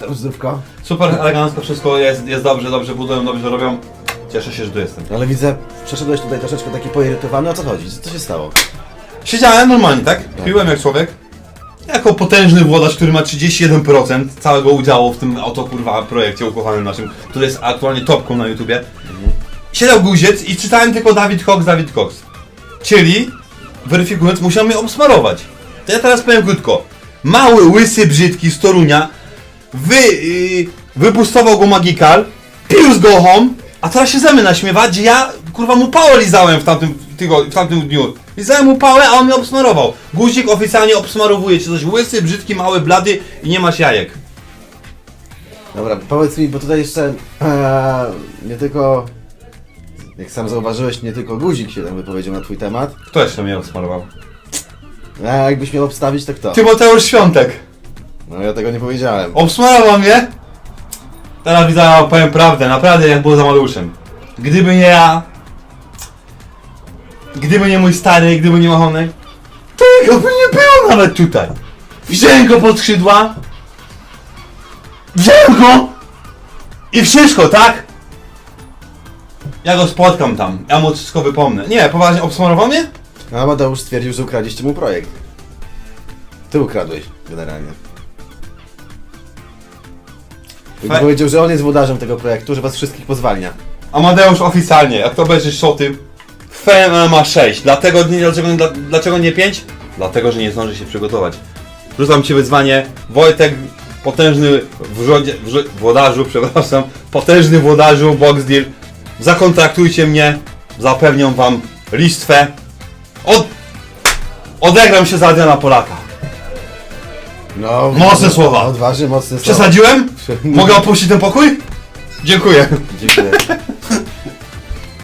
tam zdrówko? Super elegancko wszystko jest, jest dobrze, dobrze budują, dobrze robią. Cieszę się, że tu jestem. Ale widzę, przeszedłeś tutaj troszeczkę taki poirytowany, o co chodzi? Co się stało? Siedziałem normalnie, tak? Piłem jak człowiek. Jako potężny włodarz, który ma 31% całego udziału w tym oto kurwa projekcie ukochanym naszym, który jest aktualnie topką na YouTubie. Siedział guziec i czytałem tylko Dawid Cox, Dawid Cox. Czyli, weryfikując, musiał mnie obsmarować. To ja teraz powiem krótko. Mały, łysy, brzydki z Torunia wy, yy, wypustował go Magical, pił go home, a teraz się ze mnie naśmiewa, gdzie ja kurwa mu pałę lizałem w tamtym, tygo, w tamtym dniu. Lizałem mu pałę, a on mnie obsmarował. Guzik oficjalnie obsmarowuje cię coś łysy, brzydki, mały, blady i nie masz jajek. Dobra, powiedz mi, bo tutaj jeszcze e, nie tylko, jak sam zauważyłeś, nie tylko guzik się tam wypowiedział na twój temat. Kto jeszcze mnie obsmarował? A jakbyś miał obstawić, to kto? Tymoteusz Świątek. No ja tego nie powiedziałem. Obsmarował mnie. Teraz widzę, powiem prawdę, naprawdę jak było za Mateuszem. Gdyby nie ja, gdyby nie mój stary, gdyby nie Machonek, to jego by nie było nawet tutaj. Wziąłem go pod skrzydła, wziąłem go i wszystko, tak? Ja go spotkam tam, ja mu wszystko wypomnę. Nie, poważnie, obsmarował mnie? A Mateusz stwierdził, że ukradliście mu projekt. Ty ukradłeś, generalnie. I Fe- powiedział, że on jest włodarzem tego projektu, że was wszystkich pozwalnia. Amadeusz oficjalnie, jak to obejrzysz szoty, FM ma 6. Dlatego nie, dlaczego, dla, dlaczego nie 5? Dlatego, że nie zdąży się przygotować. Rzucam ci wyzwanie. Wojtek, potężny wrzodzie, wrzo, włodarzu, przepraszam, potężny włodarzu, box deal. Zakontraktujcie mnie, zapewniam wam listwę. Od, odegram się za Adriana Polaka. No, Mocne słowa. Odważnie, mocne słowa. Przesadziłem? Mogę opuścić ten pokój? Dziękuję. Dziękuję.